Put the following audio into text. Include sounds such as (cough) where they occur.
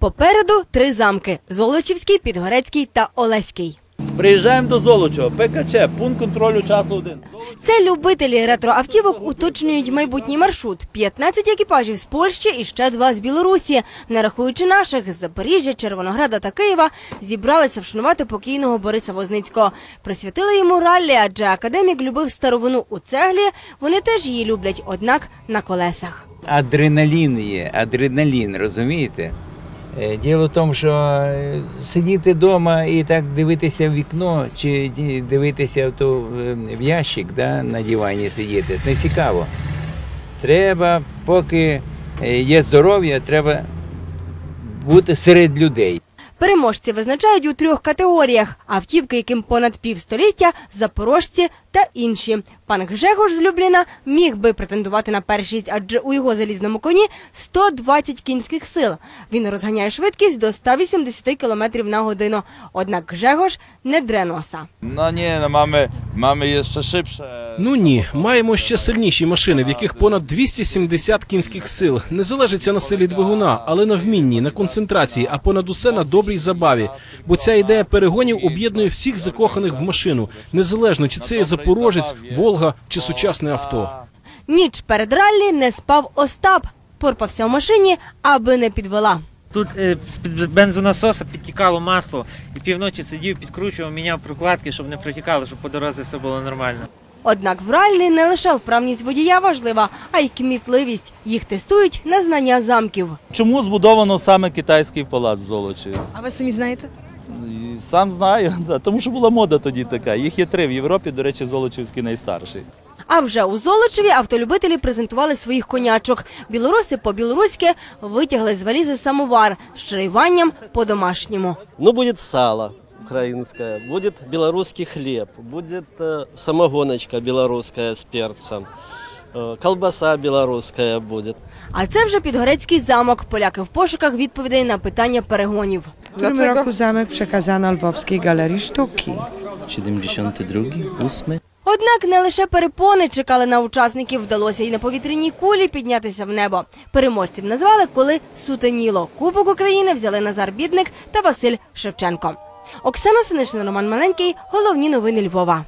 Попереду три замки: Золочівський, Підгорецький та Олеський. Приїжджаємо до Золочева, ПКЧ, пункт контролю часу один. Це любителі ретроавтівок уточнюють майбутній маршрут. 15 екіпажів з Польщі і ще два з Білорусі. Не рахуючи наших з Запоріжжя, Червонограда та Києва, зібралися вшанувати покійного Бориса Возницького. Присвятили йому раллі, адже академік любив старовину у цеглі. Вони теж її люблять, однак на колесах. адреналін є, адреналін, розумієте? Е, Діло в тому, що е, сидіти вдома і так дивитися в вікно чи дивитися в, ту, е, в ящик да, на дивані сидіти, не цікаво. Треба, поки е, є здоров'я, треба бути серед людей. Переможці визначають у трьох категоріях: автівки, яким понад півстоліття, запорожці та інші. Пан Гжегош з Любліна міг би претендувати на першість, адже у його залізному коні 120 кінських сил. Він розганяє швидкість до 180 км на годину. Однак Гжегош не дре носа. No nie, no mamy, mamy jeszcze szybsze. Ну ні, маємо ще сильніші машини, в яких понад 270 кінських сил. Не залежить це на силі двигуна, але на вмінні, на концентрації, а понад усе на добрій забаві. Бо ця ідея перегонів об'єднує всіх закоханих в машину, незалежно чи це є запорожець, Волга чи сучасне авто. Ніч перед раллі не спав Остап. Порпався в машині, аби не підвела. Тут е, з-під бензонасоса підтікало масло, і півночі сидів, підкручував, міняв прокладки, щоб не протікало, щоб по дорозі все було нормально. Однак в раллі не лише вправність водія важлива, а й кмітливість. Їх тестують на знання замків. Чому збудовано саме китайський палац в Золочеві? А ви самі знаєте? Сам знаю, (laughs) да, тому що була мода тоді така. Їх є три в Європі, до речі, Золочівський найстарший. А вже у Золочеві автолюбителі презентували своїх конячок. Білоруси по-білоруськи витягли з валізи самовар з чаюванням по-домашньому. Ну, будет сало украинское, будет белорусский хлеб, будет э, самогоночка белорусская с перцем, э, колбаса белорусская будет. А це вже Підгорецький замок. Поляки в пошуках відповідей на питання перегонів. W którym roku zamek przekazano Lwowskiej Galerii Sztuki. 72, 8. Однак не лише перепони чекали на учасників, вдалося й на повітряній кулі піднятися в небо. Переможців назвали, коли сутеніло. Кубок України взяли Назар Бідник та Василь Шевченко. Оксана Синишна, Роман Маленький. Головні новини Львова.